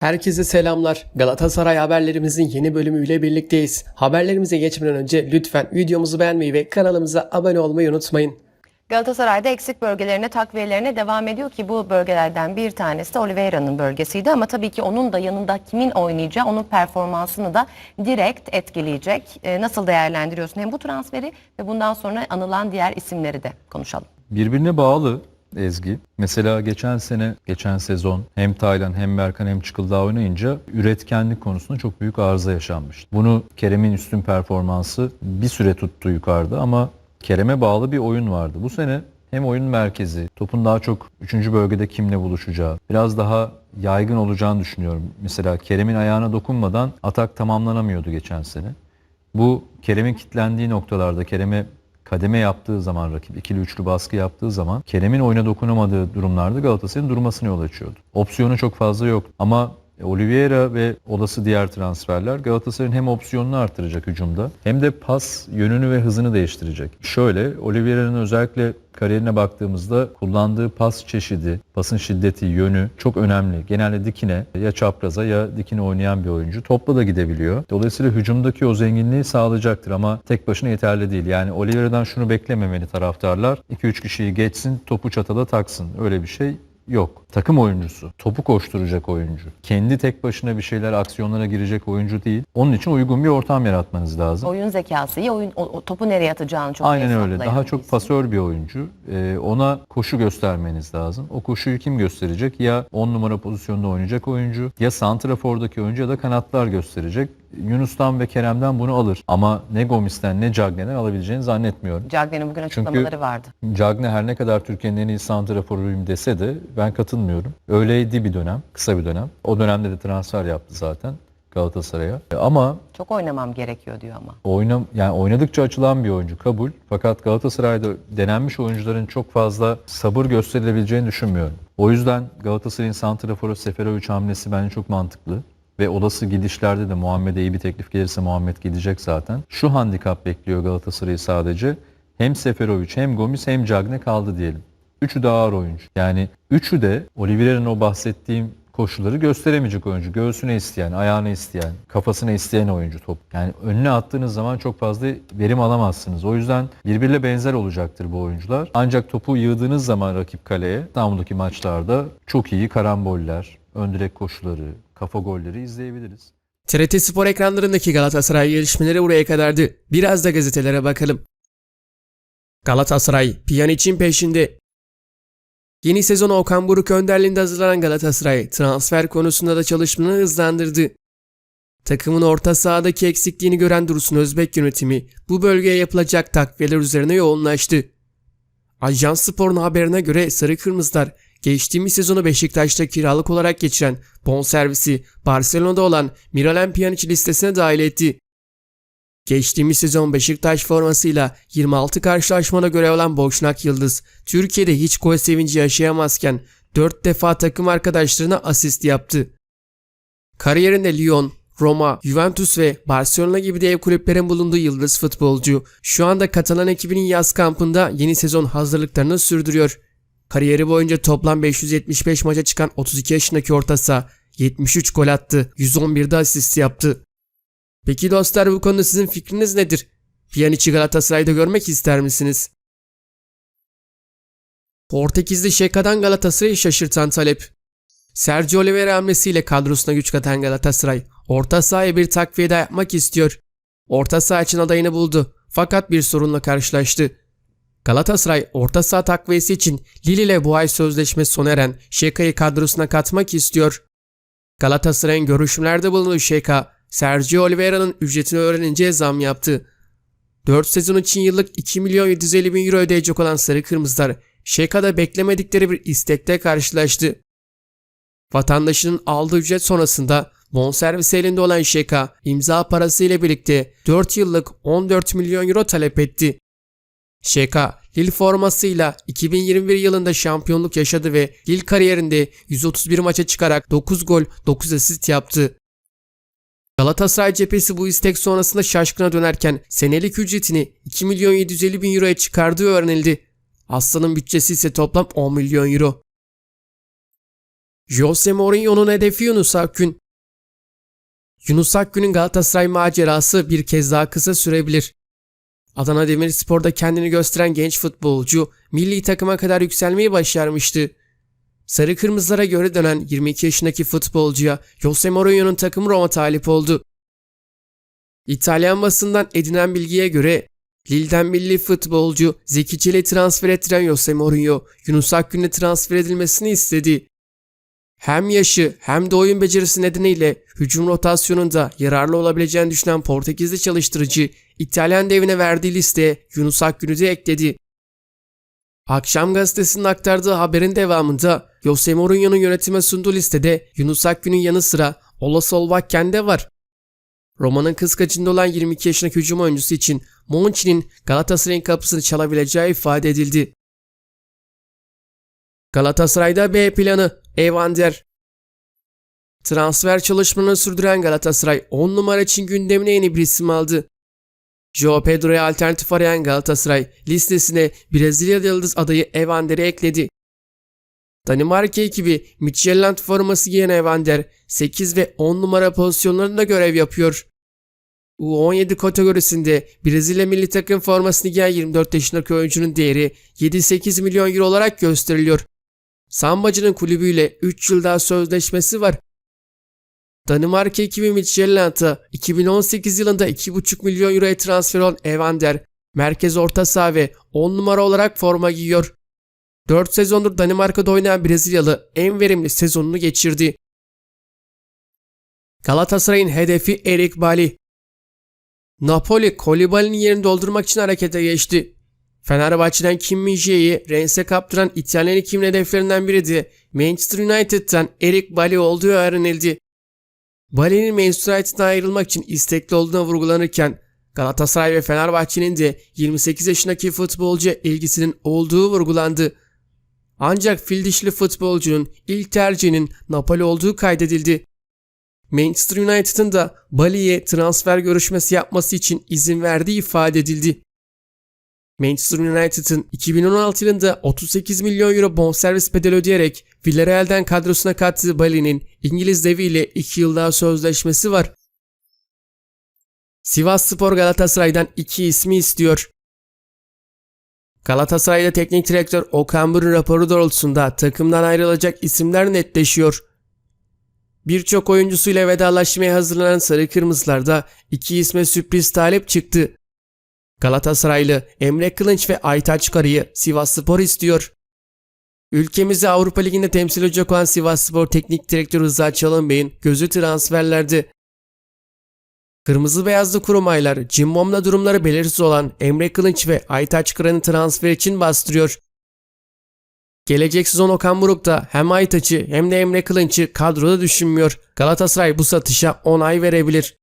Herkese selamlar. Galatasaray haberlerimizin yeni bölümüyle birlikteyiz. Haberlerimize geçmeden önce lütfen videomuzu beğenmeyi ve kanalımıza abone olmayı unutmayın. Galatasaray'da eksik bölgelerine takviyelerine devam ediyor ki bu bölgelerden bir tanesi de Oliveira'nın bölgesiydi ama tabii ki onun da yanında kimin oynayacağı onun performansını da direkt etkileyecek. Ee, nasıl değerlendiriyorsun hem bu transferi ve bundan sonra anılan diğer isimleri de konuşalım. Birbirine bağlı Ezgi. Mesela geçen sene, geçen sezon hem Taylan hem Berkan hem Çıkıldağ oynayınca üretkenlik konusunda çok büyük arıza yaşanmıştı. Bunu Kerem'in üstün performansı bir süre tuttu yukarıda ama Kerem'e bağlı bir oyun vardı. Bu sene hem oyun merkezi, topun daha çok 3. bölgede kimle buluşacağı, biraz daha yaygın olacağını düşünüyorum. Mesela Kerem'in ayağına dokunmadan atak tamamlanamıyordu geçen sene. Bu Kerem'in kitlendiği noktalarda, Kerem'e kademe yaptığı zaman rakip ikili üçlü baskı yaptığı zaman Kerem'in oyuna dokunamadığı durumlarda Galatasaray'ın durmasına yol açıyordu. Opsiyonu çok fazla yok ama Oliveira ve olası diğer transferler Galatasaray'ın hem opsiyonunu artıracak hücumda hem de pas yönünü ve hızını değiştirecek. Şöyle Oliveira'nın özellikle kariyerine baktığımızda kullandığı pas çeşidi, pasın şiddeti, yönü çok önemli. Genelde dikine ya çapraza ya dikine oynayan bir oyuncu. Topla da gidebiliyor. Dolayısıyla hücumdaki o zenginliği sağlayacaktır ama tek başına yeterli değil. Yani Oliveira'dan şunu beklememeli taraftarlar. 2-3 kişiyi geçsin, topu çatala taksın. Öyle bir şey yok. Takım oyuncusu, topu koşturacak oyuncu. Kendi tek başına bir şeyler, aksiyonlara girecek oyuncu değil. Onun için uygun bir ortam yaratmanız lazım. Oyun zekası iyi, oyun, o, o topu nereye atacağını çok Aynen öyle. Daha çok pasör bir oyuncu. Ee, ona koşu göstermeniz lazım. O koşuyu kim gösterecek? Ya 10 numara pozisyonda oynayacak oyuncu, ya santrafordaki oyuncu ya da kanatlar gösterecek. Yunus'tan ve Kerem'den bunu alır. Ama ne Gomis'ten ne Cagney'den alabileceğini zannetmiyorum. Cagney'in bugün açıklamaları vardı. Cagney her ne kadar Türkiye'nin en iyi santraforuyum dese de ben katılmıyorum. Öyleydi bir dönem, kısa bir dönem. O dönemde de transfer yaptı zaten Galatasaray'a. Ama Çok oynamam gerekiyor diyor ama. Oyna, yani oynadıkça açılan bir oyuncu kabul. Fakat Galatasaray'da denenmiş oyuncuların çok fazla sabır gösterilebileceğini düşünmüyorum. O yüzden Galatasaray'ın santraforu Seferovic hamlesi bence çok mantıklı. Ve olası gidişlerde de Muhammed'e iyi bir teklif gelirse Muhammed gidecek zaten. Şu handikap bekliyor Galatasaray'ı sadece. Hem Seferovic hem Gomis hem Cagney kaldı diyelim. Üçü de ağır oyuncu. Yani üçü de Oliveira'nın o bahsettiğim koşulları gösteremeyecek oyuncu. Göğsüne isteyen, ayağına isteyen, kafasına isteyen oyuncu top. Yani önüne attığınız zaman çok fazla verim alamazsınız. O yüzden birbiriyle benzer olacaktır bu oyuncular. Ancak topu yığdığınız zaman rakip kaleye İstanbul'daki maçlarda çok iyi karamboller, ön direk koşuları, kafa golleri izleyebiliriz. TRT Spor ekranlarındaki Galatasaray gelişmeleri buraya kadardı. Biraz da gazetelere bakalım. Galatasaray Pjanic'in peşinde. Yeni sezona Okan Buruk önderliğinde hazırlanan Galatasaray transfer konusunda da çalışmalarını hızlandırdı. Takımın orta sahadaki eksikliğini gören Dursun Özbek yönetimi bu bölgeye yapılacak takviyeler üzerine yoğunlaştı. Ajans Spor'un haberine göre Sarı Kırmızılar geçtiğimiz sezonu Beşiktaş'ta kiralık olarak geçiren bonservisi Barcelona'da olan Miralem Pjanic listesine dahil etti. Geçtiğimiz sezon Beşiktaş formasıyla 26 karşılaşmada görev alan Boşnak Yıldız, Türkiye'de hiç gol sevinci yaşayamazken 4 defa takım arkadaşlarına asist yaptı. Kariyerinde Lyon, Roma, Juventus ve Barcelona gibi dev kulüplerin bulunduğu yıldız futbolcu şu anda Katalan ekibinin yaz kampında yeni sezon hazırlıklarını sürdürüyor. Kariyeri boyunca toplam 575 maça çıkan 32 yaşındaki orta saha 73 gol attı, 111'de asist yaptı. Peki dostlar bu konuda sizin fikriniz nedir? Pjanic'i Galatasaray'da görmek ister misiniz? Portekizli Şeka'dan Galatasaray'ı şaşırtan talep. Sergio Oliveira hamlesiyle kadrosuna güç katan Galatasaray, orta sahaya bir takviye daha yapmak istiyor. Orta saha için adayını buldu fakat bir sorunla karşılaştı. Galatasaray orta saha takviyesi için Lille ile bu ay sözleşmesi sona eren Şeka'yı kadrosuna katmak istiyor. Galatasaray'ın görüşmelerde bulunduğu Şeka, Sergio Oliveira'nın ücretini öğrenince zam yaptı. 4 sezon için yıllık 2 milyon 750 bin euro ödeyecek olan Sarı Kırmızılar, Şeka'da beklemedikleri bir istekte karşılaştı. Vatandaşının aldığı ücret sonrasında bonservis elinde olan Şeka imza parası ile birlikte 4 yıllık 14 milyon euro talep etti. Şeka, Lille formasıyla 2021 yılında şampiyonluk yaşadı ve Lille kariyerinde 131 maça çıkarak 9 gol 9 asist yaptı. Galatasaray cephesi bu istek sonrasında şaşkına dönerken senelik ücretini 2 milyon 750 bin euroya çıkardığı öğrenildi. Aslan'ın bütçesi ise toplam 10 milyon euro. Jose Mourinho'nun hedefi Yunus Akgün. Yunus Akgün'ün Galatasaray macerası bir kez daha kısa sürebilir. Adana Demirspor'da kendini gösteren genç futbolcu milli takıma kadar yükselmeyi başarmıştı. Sarı Kırmızılara göre dönen 22 yaşındaki futbolcuya Jose Mourinho'nun takımı Roma talip oldu. İtalyan basından edinen bilgiye göre Lille'den milli futbolcu Zeki Çelik'i transfer ettiren Jose Mourinho, Yunus Akgün'le transfer edilmesini istedi. Hem yaşı hem de oyun becerisi nedeniyle hücum rotasyonunda yararlı olabileceğini düşünen Portekizli çalıştırıcı İtalyan devine verdiği listeye Yunus Akgün'ü de ekledi. Akşam gazetesinin aktardığı haberin devamında Jose Mourinho'nun yönetime sunduğu listede Yunus Akgün'ün yanı sıra Ola Solbakken de var. Roma'nın kıskacında olan 22 yaşındaki hücum oyuncusu için Monchi'nin Galatasaray'ın kapısını çalabileceği ifade edildi. Galatasaray'da B planı Evander. Transfer çalışmalarını sürdüren Galatasaray 10 numara için gündemine yeni bir isim aldı. Joao Pedro'ya alternatif arayan Galatasaray listesine Brezilya yıldız adayı Evander'i ekledi. Danimarka ekibi Midtjylland forması giyen Evander 8 ve 10 numara pozisyonlarında görev yapıyor. U17 kategorisinde Brezilya milli takım formasını giyen 24 yaşındaki oyuncunun değeri 7-8 milyon euro olarak gösteriliyor. Sambacı'nın kulübüyle 3 yıl daha sözleşmesi var. Danimarka ekibi Midtjylland'a 2018 yılında 2,5 milyon euroya transfer olan Evander, merkez orta saha ve 10 numara olarak forma giyiyor. 4 sezondur Danimarka'da oynayan Brezilyalı en verimli sezonunu geçirdi. Galatasaray'ın hedefi Erik Bali. Napoli, Kolibali'nin yerini doldurmak için harekete geçti. Fenerbahçe'den Kim Min-jae'yi Rennes'e kaptıran İtalyan ekibin hedeflerinden biri de Manchester United'tan Erik Bali olduğu öğrenildi. Bali'nin Manchester United'dan ayrılmak için istekli olduğuna vurgulanırken Galatasaray ve Fenerbahçe'nin de 28 yaşındaki futbolcu ilgisinin olduğu vurgulandı. Ancak fil dişli futbolcunun ilk tercihinin Napoli olduğu kaydedildi. Manchester United'ın da Bali'ye transfer görüşmesi yapması için izin verdiği ifade edildi. Manchester United'ın 2016 yılında 38 milyon euro bonservis bedeli ödeyerek Villarreal'den kadrosuna kattığı Bali'nin İngiliz deviyle 2 yıl daha sözleşmesi var. Sivas Spor Galatasaray'dan iki ismi istiyor. Galatasaray'da teknik direktör Okan Burun raporu doğrultusunda takımdan ayrılacak isimler netleşiyor. Birçok oyuncusuyla vedalaşmaya hazırlanan Sarı Kırmızılar'da iki isme sürpriz talep çıktı. Galatasaraylı Emre Kılınç ve Aytaç Karı'yı Sivasspor istiyor. Ülkemizi Avrupa Ligi'nde temsil edecek olan Sivasspor Teknik Direktörü Rıza Çalınbey'in gözü transferlerde. Kırmızı beyazlı kurmaylar Cimbom'da durumları belirsiz olan Emre Kılınç ve Aytaç Kıran'ı transfer için bastırıyor. Gelecek sezon Okan Buruk da hem Aytaç'ı hem de Emre Kılınç'ı kadroda düşünmüyor. Galatasaray bu satışa onay verebilir.